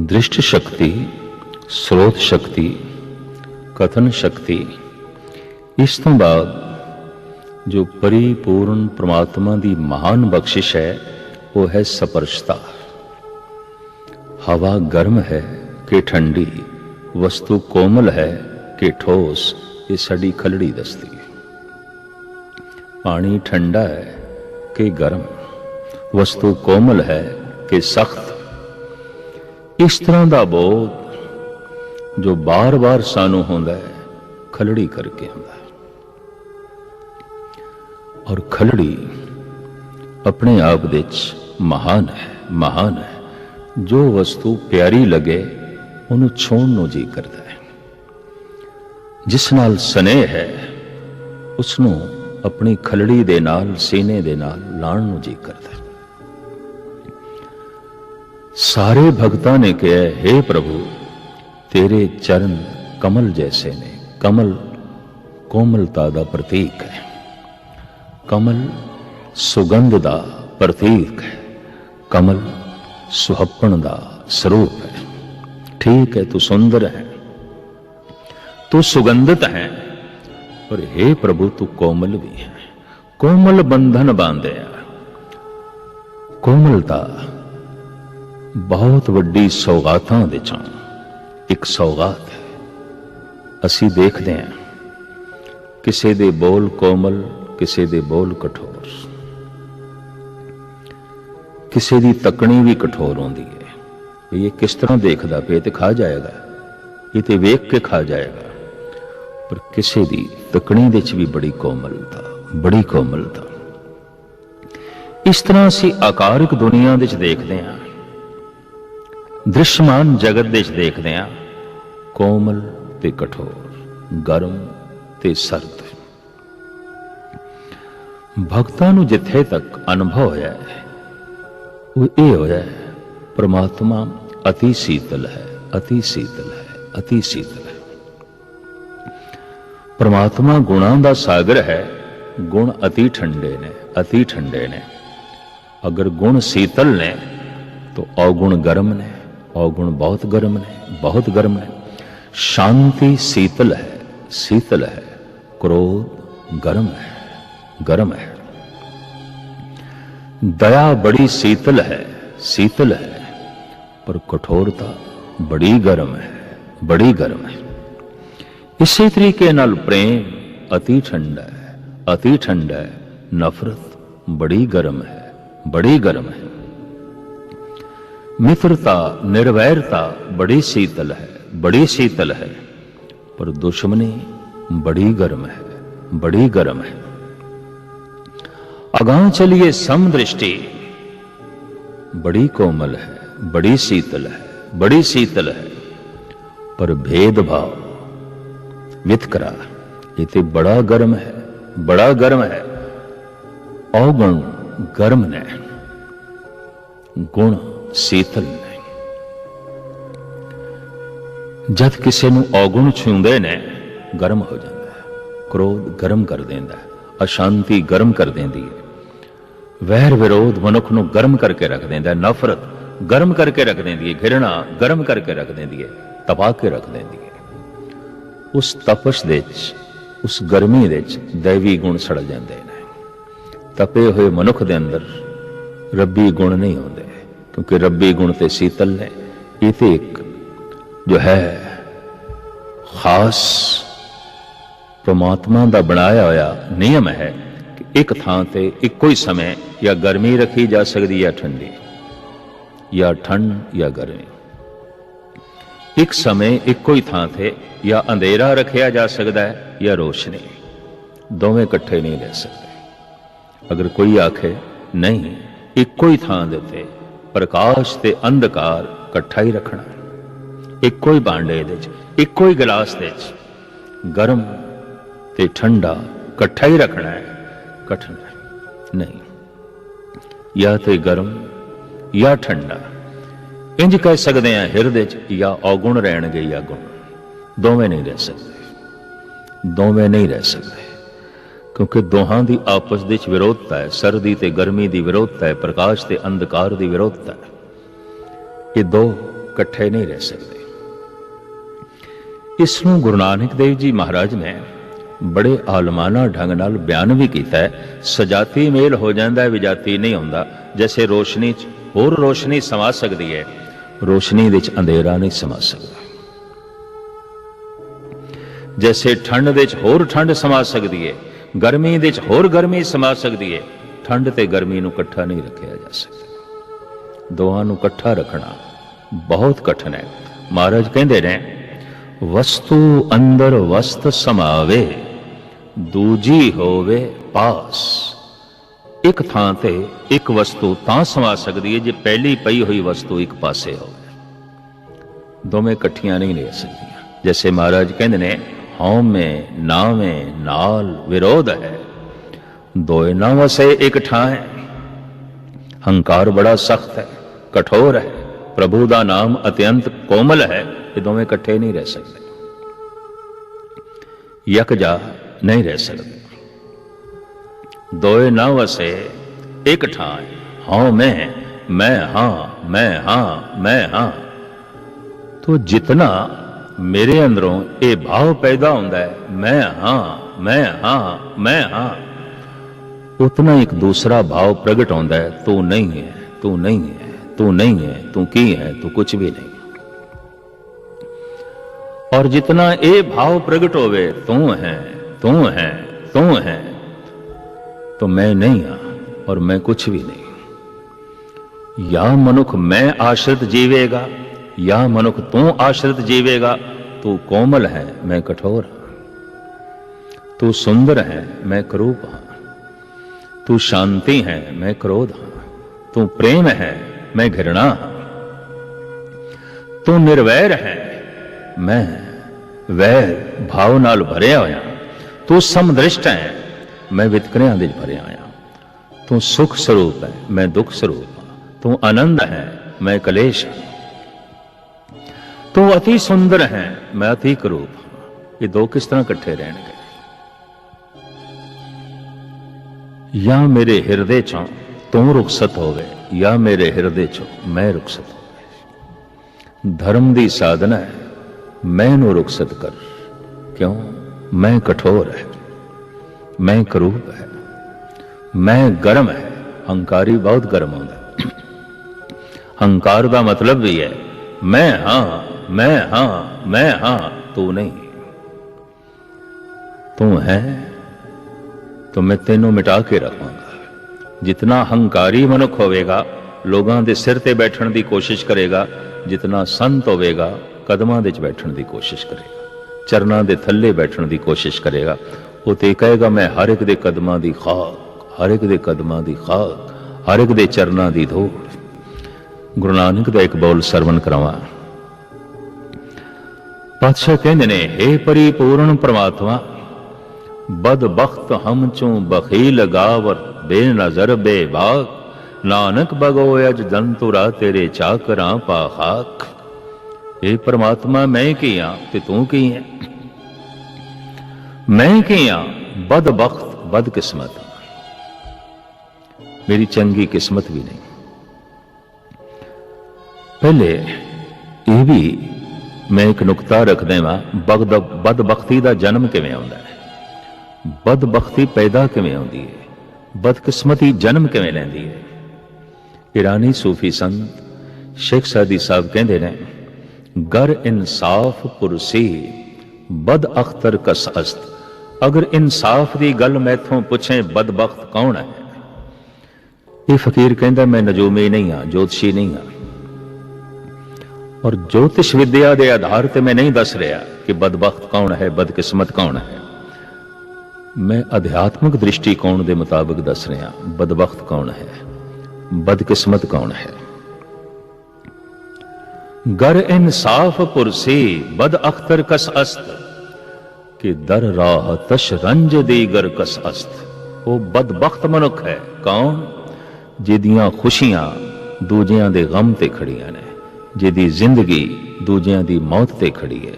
ਦ੍ਰਿਸ਼ਟ ਸ਼ਕਤੀ ਸਰੋਤ ਸ਼ਕਤੀ ਕਥਨ ਸ਼ਕਤੀ ਇਸ ਤੋਂ ਬਾਅਦ ਜੋ ਪਰਿਪੂਰਨ ਪ੍ਰਮਾਤਮਾ ਦੀ ਮਹਾਨ ਬਖਸ਼ਿਸ਼ ਹੈ ਉਹ ਹੈ ਸਪਰਸ਼ਤਾ ਹਵਾ ਗਰਮ ਹੈ ਕਿ ਠੰਡੀ ਵਸਤੂ ਕੋਮਲ ਹੈ ਕਿ ਠੋਸ ਇਹ ਸਾਡੀ ਖਲੜੀ ਦਸਤੀ ਪਾਣੀ ਠੰਡਾ ਹੈ ਕਿ ਗਰਮ ਵਸਤੂ ਕੋਮਲ ਹੈ ਕਿ ਸਖਤ ਇਸ ਤਰ੍ਹਾਂ ਦਾ ਬੋਧ ਜੋ ਬਾਰ-ਬਾਰ ਸਾਨੂੰ ਹੁੰਦਾ ਹੈ, ਖਲੜੀ ਕਰਕੇ ਹੁੰਦਾ ਹੈ। ਔਰ ਖਲੜੀ ਆਪਣੇ ਆਪ ਵਿੱਚ ਮਹਾਨ ਹੈ ਮਹਾਨ ਹੈ। ਜੋ ਵਸਤੂ ਪਿਆਰੀ ਲੱਗੇ, ਉਹਨੂੰ ਛੋਣ ਨੂੰ ਜੀ ਕਰਦਾ ਹੈ। ਜਿਸ ਨਾਲ ਸਨੇਹ ਹੈ ਉਸ ਨੂੰ ਆਪਣੀ ਖਲੜੀ ਦੇ ਨਾਲ, ਸੀਨੇ ਦੇ ਨਾਲ ਲਾਣ ਨੂੰ ਜੀ ਕਰਦਾ ਹੈ ਸਾਰੇ ਭਗਤਾਂ ਨੇ ਕਿਹਾ हे ਪ੍ਰਭੂ ਤੇਰੇ ਚਰਨ ਕਮਲ ਜੈਸੇ ਨੇ ਕਮਲ ਕੋਮਲਤਾ ਦਾ ਪ੍ਰਤੀਕ ਹੈ ਕਮਲ ਸੁਗੰਧ ਦਾ ਪ੍ਰਤੀਕ ਹੈ ਕਮਲ ਸੁਹੱਪਣ ਦਾ ਸਰੂਪ ਹੈ ਠੀਕ ਹੈ ਤੂੰ ਸੁੰਦਰ ਹੈ ਤੂੰ ਸੁਗੰਧਿਤ ਹੈ ਪਰ हे ਪ੍ਰਭੂ ਤੂੰ ਕੋਮਲ ਵੀ ਹੈ ਕੋਮਲ ਬੰਧਨ ਬਾਂਧਿਆ ਕੋਮਲਤਾ ਬਹੁਤ ਵੱਡੀ ਸੌਗਾਤਾਂ ਦੇ ਚੋਂ ਇੱਕ ਸੌਗਾਤ ਹੈ। ਅਸੀਂ ਦੇਖਦੇ ਹਾਂ। ਕਿਸੇ ਦੇ ਬੋਲ ਕੋਮਲ, ਕਿਸੇ ਦੇ ਬੋਲ ਕਠੋਰ। ਕਿਸੇ ਦੀ ਤੱਕਣੀ ਵੀ ਕਠੋਰ ਹੁੰਦੀ ਹੈ। ਵੀ ਇਹ ਕਿਸ ਤਰ੍ਹਾਂ ਦੇਖਦਾ ਪਿਆ ਤੇ ਖਾ ਜਾਏਗਾ। ਇਹ ਤੇ ਵੇਖ ਕੇ ਖਾ ਜਾਏਗਾ। ਪਰ ਕਿਸੇ ਦੀ ਤੱਕਣੀ ਦੇ ਵਿੱਚ ਵੀ ਬੜੀ ਕੋਮਲਤਾ ਬੜੀ ਕੋਮਲਤਾ। ਇਸ ਤਰ੍ਹਾਂ ਅਸੀਂ ਆਕਾਰਿਕ ਦੁਨੀਆ ਦੇ ਵਿੱਚ ਦੇਖਦੇ ਹਾਂ। ਦ੍ਰਿਸ਼ਮਾਨ ਜਗਤ ਦੇ ਵਿੱਚ ਦੇਖਦੇ ਹਾਂ। ਕੋਮਲ ਤੇ ਕਠੋਰ, ਗਰਮ ਤੇ ਸਰਦ। ਭਗਤਾਂ ਨੂੰ ਜਿੱਥੇ ਤੱਕ ਅਨੁਭਵ ਹੋਇਆ ਹੈ, ਉਹ ਇਹ ਹੋਇਆ ਹੈ, ਪ੍ਰਮਾਤਮਾ ਅਤੀ ਸੀਤਲ ਹੈ, ਅਤੀ ਸੀਤਲ ਹੈ, ਅਤੀ ਸੀਤਲ ਹੈ। ਪ੍ਰਮਾਤਮਾ ਗੁਣਾਂ ਦਾ ਸਾਗਰ ਹੈ, ਗੁਣ ਅਤੀ ਠੰਡੇ ਨੇ, ਅਤੀ ਠੰਡੇ ਨੇ। ਅਗਰ ਗੁਣ ਸੀਤਲ ਨੇ, ਤਾਂ ਔਗੁਣ ਗਰਮ ਨੇ। ਔਗੁਣ ਬਹੁਤ ਗਰਮ ਨੇ ਬਹੁਤ ਗਰਮ ਨੇ ਸ਼ਾਂਤੀ ਸੀਤਲ ਹੈ ਸੀਤਲ ਹੈ ਕ੍ਰੋਧ ਗਰਮ ਹੈ ਗਰਮ ਹੈ ਦਇਆ ਬੜੀ ਸੀਤਲ ਹੈ ਸੀਤਲ ਹੈ ਪਰ ਕਠੋਰਤਾ ਬੜੀ ਗਰਮ ਹੈ ਬੜੀ ਗਰਮ ਹੈ ਇਸੇ ਤਰੀਕੇ ਨਾਲ ਪ੍ਰੇਮ ਅਤੀ ਠੰਡਾ ਹੈ ਅਤੀ ਠੰਡਾ ਹੈ ਨਫ਼ਰਤ ਬੜੀ ਗਰਮ ਹੈ ਬੜੀ ਗਰਮ ਹੈ ਮਿੱਤਰਤਾ ਨਿਰਵੈਰਤਾ ਬੜੀ ਸੀਤਲ ਹੈ ਬੜੀ ਸੀਤਲ ਹੈ ਪਰ ਦੁਸ਼ਮਣੀ ਬੜੀ ਗਰਮ ਹੈ ਬੜੀ ਗਰਮ ਹੈ ਅਗਾਹ ਚਲਿਏ ਸਮਦ੍ਰਿਸ਼ਟੀ ਬੜੀ ਕੋਮਲ ਹੈ ਬੜੀ ਸੀਤਲ ਹੈ ਬੜੀ ਸੀਤਲ ਹੈ ਪਰ ਭੇਦਭਾਵ ਵਿਤਕਰਾ ਇਹ ਤੇ ਬੜਾ ਗਰਮ ਹੈ ਬੜਾ ਗਰਮ ਹੈ ਔਗਣ ਗਰਮ ਨੇ ਗੁਣ ਸੀਤਲ ਨੇ। ਜਦ ਕਿਸੇ ਨੂੰ ਔਗੁਣ ਛੂੰਦੇ ਨੇ, ਗਰਮ ਹੋ ਜਾਂਦਾ ਹੈ। ਕ੍ਰੋਧ ਗਰਮ ਕਰ ਦਿੰਦਾ ਹੈ, ਅਸ਼ਾਂਤੀ ਗਰਮ ਕਰ ਦਿੰਦੀ ਹੈ। ਵੈਰ ਵਿਰੋਧ ਮਨੁੱਖ ਨੂੰ ਗਰਮ ਕਰਕੇ ਰੱਖ ਦਿੰਦਾ ਹੈ, ਨਫ਼ਰਤ ਗਰਮ ਕਰਕੇ ਰੱਖ ਦਿੰਦੀ ਹੈ, ਘਿਰਣਾ ਗਰਮ ਕਰਕੇ ਰੱਖ ਦਿੰਦੀ ਹੈ ਤਪਾ ਕੇ ਰੱਖ ਦਿੰਦੀ ਹੈ। ਉਸ ਤਪਸ਼ ਦੇ ਵਿੱਚ, ਉਸ ਗਰਮੀ ਦੇ ਵਿੱਚ ਦੇਵੀ ਗੁਣ ਸੜ ਜਾਂਦੇ ਨੇ। ਤਪੇ ਹੋਏ ਮਨੁੱਖ ਦੇ ਅੰਦਰ ਰੱਬੀ ਗੁਣ ਨਹੀਂ ਹੁੰਦੇ। ਕਿਉਂਕਿ ਰੱਬੀ ਗੁਣ ਤੇ ਸੀਤਲ ਨੇ। ਇਹ ਤੇ ਇੱਕ ਜੋ ਹੈ ਖਾਸ ਪ੍ਰਮਾਤਮਾ ਦਾ ਬਣਾਇਆ ਹੋਇਆ ਨਿਯਮ ਹੈ ਕਿ ਇੱਕ ਥਾਂ ਤੇ ਇੱਕੋ ਹੀ ਸਮੇਂ ਜਾਂ ਗਰਮੀ ਰੱਖੀ ਜਾ ਸਕਦੀ ਹੈ ਠੰਡੀ, ਜਾਂ ਠੰਡ ਜਾਂ ਗਰਮੀ। ਇੱਕ ਸਮੇਂ ਇੱਕੋ ਹੀ ਥਾਂ ਤੇ ਜਾਂ ਅੰਧੇਰਾ ਰੱਖਿਆ ਜਾ ਸਕਦਾ ਹੈ ਜਾਂ ਰੋਸ਼ਨੀ। ਦੋਵੇਂ ਇਕੱਠੇ ਨਹੀਂ ਰਹਿ ਸਕਦੇ। ਅਗਰ ਕੋਈ ਆਖੇ, ਨਹੀਂ, ਇੱਕੋ ਹੀ ਥਾਂ ਦੇ ਉੱਤੇ ਪ੍ਰਕਾਸ਼ ਤੇ ਅੰਧਕਾਰ ਇਕੱਠਾ ਹੀ ਰੱਖਣਾ ਇੱਕੋ ਹੀ ਭਾਂਡੇ ਦੇ ਵਿੱਚ, ਇੱਕੋ ਹੀ ਗਲਾਸ ਦੇ ਵਿੱਚ ਗਰਮ ਤੇ ਠੰਡਾ ਇਕੱਠਾ ਹੀ ਰੱਖਣਾ ਹੈ, ਕਠਨ ਨਹੀਂ, ਜਾਂ ਤੇ ਗਰਮ ਜਾਂ ਠੰਡਾ। ਇੰਜ ਕਹਿ ਸਕਦੇ ਆ ਹਿਰਦੇ 'ਚ ਜਾਂ ਔਗੁਣ ਰਹਿਣਗੇ ਜਾਂ ਗੁਣ। ਦੋਵੇਂ ਨਹੀਂ ਰਹਿ ਸਕਦੇ। ਦੋਵੇਂ ਨਹੀਂ ਰਹਿ ਸਕਦੇ। ਕਿਉਂਕਿ ਦੋਹਾਂ ਦੀ ਆਪਸ ਵਿੱਚ ਵਿਰੋਧਤਾ ਹੈ, ਸਰਦੀ ਤੇ ਗਰਮੀ ਦੀ ਵਿਰੋਧਤਾ ਹੈ, ਪ੍ਰਕਾਸ਼ ਤੇ ਅੰਧਕਾਰ ਦੀ ਵਿਰੋਧਤਾ ਹੈ। ਇਹ ਦੋ ਇਕੱਠੇ ਨਹੀਂ ਰਹਿ ਸਕਦੇ। ਇਸ ਨੂੰ ਗੁਰੂ ਨਾਨਕ ਦੇਵ ਜੀ ਮਹਾਰਾਜ ਨੇ ਬੜੇ ਆਲਮਾਨਾ ਢੰਗ ਨਾਲ ਬਿਆਨ ਵੀ ਕੀਤਾ ਹੈ, ਸਜਾਤੀ ਮੇਲ ਹੋ ਜਾਂਦਾ ਹੈ ਵਿਜਾਤੀ ਨਹੀਂ ਹੁੰਦਾ, ਜੈਸੇ ਰੋਸ਼ਨੀ 'ਚ ਹੋਰ ਰੋਸ਼ਨੀ ਸਮਾ ਸਕਦੀ ਹੈ, ਰੋਸ਼ਨੀ ਵਿੱਚ ਅੰਧੇਰਾ ਨਹੀਂ ਸਮਾ ਸਕਦਾ। ਜੈਸੇ ਠੰਡ ਵਿੱਚ ਹੋਰ ਠੰਡ ਸਮਾ ਸਕਦੀ ਹੈ ਗਰਮੀ ਦੇ ਵਿੱਚ ਹੋਰ ਗਰਮੀ ਸਮਾ ਸਕਦੀ ਹੈ ਠੰਡ ਤੇ ਗਰਮੀ ਨੂੰ ਇਕੱਠਾ ਨਹੀਂ ਰੱਖਿਆ ਜਾ ਸਕਦਾ। ਦੋਹਾਂ ਨੂੰ ਇਕੱਠਾ ਰੱਖਣਾ ਬਹੁਤ ਕਠਿਨ ਹੈ। ਮਹਾਰਾਜ ਕਹਿੰਦੇ ਨੇ, ਵਸਤੂ ਅੰਦਰ ਵਸਤ ਸਮਾਵੇ, ਦੂਜੀ ਹੋਵੇ ਪਾਸ। ਇੱਕ ਥਾਂ ਤੇ ਇੱਕ ਵਸਤੂ ਤਾਂ ਸਮਾ ਸਕਦੀ ਹੈ ਜੇ ਪਹਿਲੀ ਪਈ ਹੋਈ ਵਸਤੂ ਇੱਕ ਪਾਸੇ ਹੋਵੇ। ਦੋਵੇਂ ਇਕੱਠੀਆਂ ਨਹੀਂ ਰਹਿ ਸਕਦੀਆਂ। ਜੈਸੇ ਮਹਾਰਾਜ ਕਹਿੰਦੇ ਨੇ ਹਉਮੈ ਨਾਵੇਂ ਨਾਲ ਵਿਰੋਧ ਹੈ ਦੋਏ ਨਾ ਵਸੇ ਇੱਕ ਠਾਂ ਹੈ ਹੰਕਾਰ ਬੜਾ ਸਖਤ ਹੈ ਕਠੋਰ ਹੈ ਪ੍ਰਭੂ ਦਾ ਨਾਮ ਅਤਿਅੰਤ ਕੋਮਲ ਹੈ ਇਹ ਦੋਵੇਂ ਇਕੱਠੇ ਨਹੀਂ ਰਹਿ ਸਕਦੇ ਯਕਜਾ ਨਹੀਂ ਰਹਿ ਸਕਦੇ ਦੋਏ ਨਾ ਵਸੇ ਇੱਕ ਠਾਂ ਹੈ ਹਾਂ ਮੈਂ ਮੈਂ ਹਾਂ ਮੈਂ ਹਾਂ ਮੈਂ ਹਾਂ ਤੋ ਜਿਤਨਾ ਮੇਰੇ ਅੰਦਰੋਂ ਇਹ ਭਾਵ ਪੈਦਾ ਹੁੰਦਾ ਹੈ ਮੈਂ ਹਾਂ ਮੈਂ ਹਾਂ ਮੈਂ ਹਾਂ ਉਤਨਾ ਇੱਕ ਦੂਸਰਾ ਭਾਵ ਪ੍ਰਗਟ ਹੁੰਦਾ ਹੈ ਤੂੰ ਨਹੀਂ ਹੈ ਤੂੰ ਨਹੀਂ ਹੈ ਤੂੰ ਨਹੀਂ ਹੈ ਤੂੰ ਕੀ ਹੈ ਤੂੰ ਕੁਝ ਵੀ ਨਹੀਂ और जितना ये भाव प्रकट होवे तू है तू है तू है तो मैं नहीं हाँ और मैं कुछ भी नहीं या मनुख मैं आश्रित जीवेगा या मनुख तू आश्रित जीवेगा तू कोमल है मैं कठोर हाँ तू सुंदर है मैं क्रूप हाँ तू शांति है मैं क्रोध हाँ तू प्रेम है मैं घृणा हाँ तू निर्वैर है मैं ਵੈਰ ਭਾਵ ਨਾਲ ਭਰਿਆ ਹੋਇਆ ਤੂੰ ਸਮਦ੍ਰਿਸ਼ਟ ਹੈ ਮੈਂ ਵਿਤਕਰਿਆਂ ਦੇ ਭਰਿਆ ਹੋਇਆ ਤੂੰ ਸੁਖ ਸਰੂਪ ਹੈ ਮੈਂ ਦੁੱਖ ਸਰੂਪ ਹਾਂ ਤੂੰ ਆਨੰਦ ਹੈ ਮੈਂ ਕਲੇਸ਼ ਹਾਂ ਤੂੰ ਅਤੀ ਸੁੰਦਰ ਹੈ, ਮੈਂ ਅਤੀ ਕਰੂਪ ਹਾਂ। ਇਹ ਦੋ ਕਿਸ ਤਰ੍ਹਾਂ ਇਕੱਠੇ ਰਹਿਣਗੇ? ਜਾਂ ਮੇਰੇ ਹਿਰਦੇ ਚੋਂ ਤੂੰ ਰੁਖਸਤ ਹੋਵੇ, ਜਾਂ ਮੇਰੇ ਹਿਰਦੇ ਚੋਂ ਮੈਂ ਰੁਖਸਤ ਹੋਵੇ। ਧਰਮ ਦੀ ਸਾਧਨਾ ਹੈ, ਮੈਂ ਨੂੰ ਰੁਖਸਤ ਕਰ। ਕਿਉਂ? ਮੈਂ ਕਠੋਰ ਹੈ, ਮੈਂ ਕਰੂਪ ਹੈ, ਮੈਂ ਗਰਮ ਹੈ। ਹੰਕਾਰੀ ਬਹੁਤ ਗਰਮ ਹੁੰਦਾ ਹੰਕਾਰ ਦਾ ਮਤਲਬ ਵੀ ਹੈ, ਮੈਂ ਹਾਂ। ਮੈਂ ਹਾਂ ਮੈਂ ਹਾਂ, ਤੂੰ ਨਹੀਂ। ਤੂੰ ਹੈ तो ਮੈਂ ਤੈਨੂੰ ਮਿਟਾ ਕੇ ਰੱਖਾਂਗਾ। ਜਿਤਨਾ ਹੰਕਾਰੀ ਮਨੁੱਖ ਹੋਵੇਗਾ, ਲੋਕਾਂ ਦੇ ਸਿਰ ਤੇ ਬੈਠਣ ਦੀ ਕੋਸ਼ਿਸ਼ ਕਰੇਗਾ, ਜਿਤਨਾ ਸੰਤ ਹੋਵੇਗਾ, ਕਦਮਾਂ ਦੇ ਵਿੱਚ ਬੈਠਣ ਦੀ ਕੋਸ਼ਿਸ਼ ਕਰੇਗਾ, ਚਰਨਾਂ ਦੇ ਥੱਲੇ ਬੈਠਣ ਦੀ ਕੋਸ਼ਿਸ਼ ਕਰੇਗਾ। ਉਹ ਤੇ ਕਹੇਗਾ, ਮੈਂ ਹਰ ਇੱਕ ਦੇ ਕਦਮਾਂ ਦੀ ਖਾਕ, ਹਰ ਇੱਕ ਦੇ ਕਦਮਾਂ ਦੀ ਖਾਕ, ਹਰ ਇੱਕ ਦੇ ਚਰਨਾਂ ਦੀ ਧੂੜ। ਗੁਰੂ ਨਾਨਕ ਦਾ ਇੱਕ ਬੋਲ ਸਰਵਣ ਕਰਾਵਾਂ। ਪਾਤਸ਼ਾਹ ਕਹਿੰਦੇ ਨੇ हे ਪਰਿਪੂਰਨ ਪ੍ਰਮਾਤਮਾ ਬਦਬਖਤ ਹਮ ਚੋਂ ਬਖੀਲ ਗਾਵਰ ਬੇਨਜ਼ਰ ਬੇਬਾਕ, ਨਾਨਕ ਬਗੋ ਅਜ ਦੰਤੁਰਾ ਤੇਰੇ ਚਾਕਰਾਂ ਪਾ ਇਹ ਪ੍ਰਮਾਤਮਾ, ਮੈਂ ਕੀ ਆ ਤੇ ਤੂੰ ਕੀ ਹੈ? ਮੈਂ ਕੀ ਆ? ਬਦਬਖਤ ਬਦਕਿਸਮਤ ਮੇਰੀ ਚੰਗੀ ਕਿਸਮਤ ਵੀ ਨਹੀਂ। ਪਹਿਲੇ ਇਹ ਵੀ ਮੈਂ ਇੱਕ ਨੁਕਤਾ ਰੱਖ ਦੇਵਾਂ ਬਗਦ ਬਦਬਖਤੀ ਦਾ ਜਨਮ ਕਿਵੇਂ ਆਉਂਦਾ ਹੈ? ਬਦਬਖਤੀ ਪੈਦਾ ਕਿਵੇਂ ਆਉਂਦੀ ਹੈ? ਬਦਕਿਸਮਤੀ ਜਨਮ ਕਿਵੇਂ ਲੈਂਦੀ ਹੈ? ਇਰਾਨੀ ਸੂਫੀ ਸੰਤ ਸ਼ੇਖ ਸਾਦੀ ਸਾਹਿਬ ਕਹਿੰਦੇ ਨੇ ਗਰ ਇਨਸਾਫ ਪੁਰਸੀ, ਬਦ ਅਖਤਰ ਕਸ ਅਸਤ। ਅਗਰ ਇਨਸਾਫ ਦੀ ਗੱਲ ਮੈਥੋਂ ਪੁੱਛੇ, ਬਦਬਖਤ ਕੌਣ ਹੈ? ਇਹ ਫਕੀਰ ਕਹਿੰਦਾ, ਮੈਂ ਨਜੂਮੀ ਨਹੀਂ ਹਾਂ, ਜੋਤਸ਼ੀ ਨਹੀਂ ਹਾਂ। ਔਰ ਜੋਤਿਸ਼ ਵਿਦਿਆ ਦੇ ਆਧਾਰ ਤੇ ਮੈਂ ਨਹੀਂ ਦੱਸ ਰਿਹਾ ਕਿ ਬਦਬਖਤ ਕੌਣ ਹੈ ਬਦਕਿਸਮਤ ਕੌਣ ਹੈ ਮੈਂ ਅਧਿਆਤਮਿਕ ਦ੍ਰਿਸ਼ਟੀਕੋਣ ਦੇ ਮੁਤਾਬਕ ਦੱਸ ਰਿਹਾ ਬਦਬਖਤ ਕੌਣ ਹੈ ਬਦਕਿਸਮਤ ਕੌਣ ਹੈ गर इंसाफ पुरसी बद अख्तर कस अस्त कि दर राह तश रंज दीगर कस अस्त ਉਹ ਬਦਬਖਤ ਮਨੁੱਖ ਹੈ ਕੌਣ ਜਿਹਦੀਆਂ ਖੁਸ਼ੀਆਂ ਦੂਜਿਆਂ ਦੇ ਗਮ ਤੇ ਖੜੀਆਂ ਨੇ ਜਿਹਦੀ ਜ਼ਿੰਦਗੀ ਦੂਜਿਆਂ ਦੀ ਮੌਤ ਤੇ ਖੜੀ ਹੈ,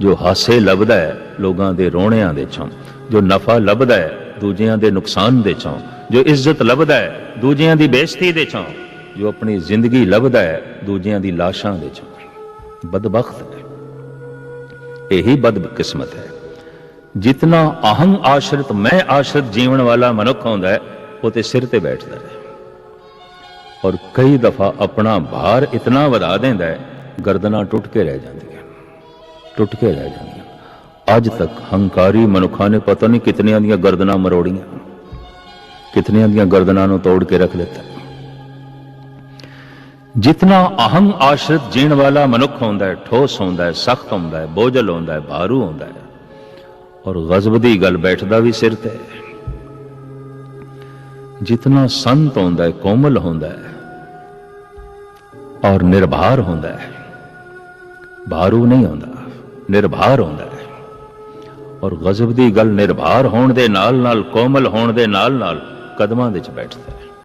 ਜੋ ਹਾਸੇ ਲੱਭਦਾ ਹੈ ਲੋਕਾਂ ਦੇ ਰੋਣਿਆਂ ਦੇ ਚੋਂ, ਜੋ ਨਫਾ ਲੱਭਦਾ ਹੈ ਦੂਜਿਆਂ ਦੇ ਨੁਕਸਾਨ ਦੇ ਚੋਂ, ਜੋ ਇੱਜ਼ਤ ਲੱਭਦਾ ਹੈ ਦੂਜਿਆਂ ਦੀ ਬੇਇੱਜ਼ਤੀ ਦੇ ਚੋਂ, ਜੋ ਆਪਣੀ ਜ਼ਿੰਦਗੀ ਲੱਭਦਾ ਹੈ ਦੂਜਿਆਂ ਦੀ ਲਾਸ਼ਾਂ ਦੇ ਚੋਂ। ਬਦਬਖਤ ਹੈ। ਇਹੀ ਬਦਕਿਸਮਤ ਹੈ। ਜਿਤਨਾ ਅਹੰ ਆਸ਼ਰਿਤ ਮੈਂ ਆਸ਼ਰਿਤ ਜੀਵਨ ਵਾਲਾ ਮਨੁੱਖ ਹੁੰਦਾ ਹੈ, ਉਹ ਤੇ ਸਿਰ ਤੇ ਬੈਠਦਾ ਹੈ। ਔਰ ਕਈ ਦਫਾ ਆਪਣਾ ਭਾਰ ਇਤਨਾ ਵਧਾ ਦਿੰਦਾ ਹੈ, ਗਰਦਨਾਂ ਟੁੱਟ ਕੇ ਰਹਿ ਜਾਂਦੀਆਂ, ਟੁੱਟ ਕੇ ਰਹਿ ਜਾਂਦੀਆਂ। ਅੱਜ ਤੱਕ ਹੰਕਾਰੀ ਮਨੁੱਖਾਂ ਨੇ ਪਤਾ ਨਹੀਂ ਕਿਤਨਿਆਂ ਦੀਆਂ ਗਰਦਨਾਂ ਮਰੋੜੀਆਂ, ਕਿਤਨੀਆਂ ਦੀਆਂ ਗਰਦਨਾਂ ਨੂੰ ਤੋੜ ਕੇ ਰੱਖ ਦਿੱਤਾ। ਜਿਤਨਾ ਅਹੰ ਆਸ਼ਰਿਤ ਜੀਣ ਵਾਲਾ ਮਨੁੱਖ ਹੁੰਦਾ ਹੈ, ਠੋਸ ਹੁੰਦਾ ਹੈ, ਸਖਤ ਹੁੰਦਾ ਹੈ, ਬੋਝਲ ਹੁੰਦਾ ਹੈ, ਭਾਰੂ ਹੁੰਦਾ ਹੈ, ਔਰ ਗਜ਼ਬ ਦੀ ਗੱਲ ਬੈਠਦਾ ਵੀ ਸਿਰ ਤੇ ਜਿਤਨਾ ਸੰਤ ਹੁੰਦਾ ਹੈ, ਕੋਮਲ ਹੁੰਦਾ ਹੈ ਔਰ ਨਿਰਭਾਰ ਹੁੰਦਾ ਹੈ। ਭਾਰੂ ਨਹੀਂ ਹੁੰਦਾ, ਨਿਰਭਾਰ ਹੁੰਦਾ ਹੈ। ਔਰ ਗਜ਼ਬ ਦੀ ਗੱਲ ਨਿਰਭਾਰ ਹੋਣ ਦੇ ਨਾਲ ਨਾਲ ਕੋਮਲ ਹੋਣ ਦੇ ਨਾਲ ਨਾਲ ਕਦਮਾਂ ਦੇ ਵਿੱਚ ਬੈਠਦਾ ਹੈ।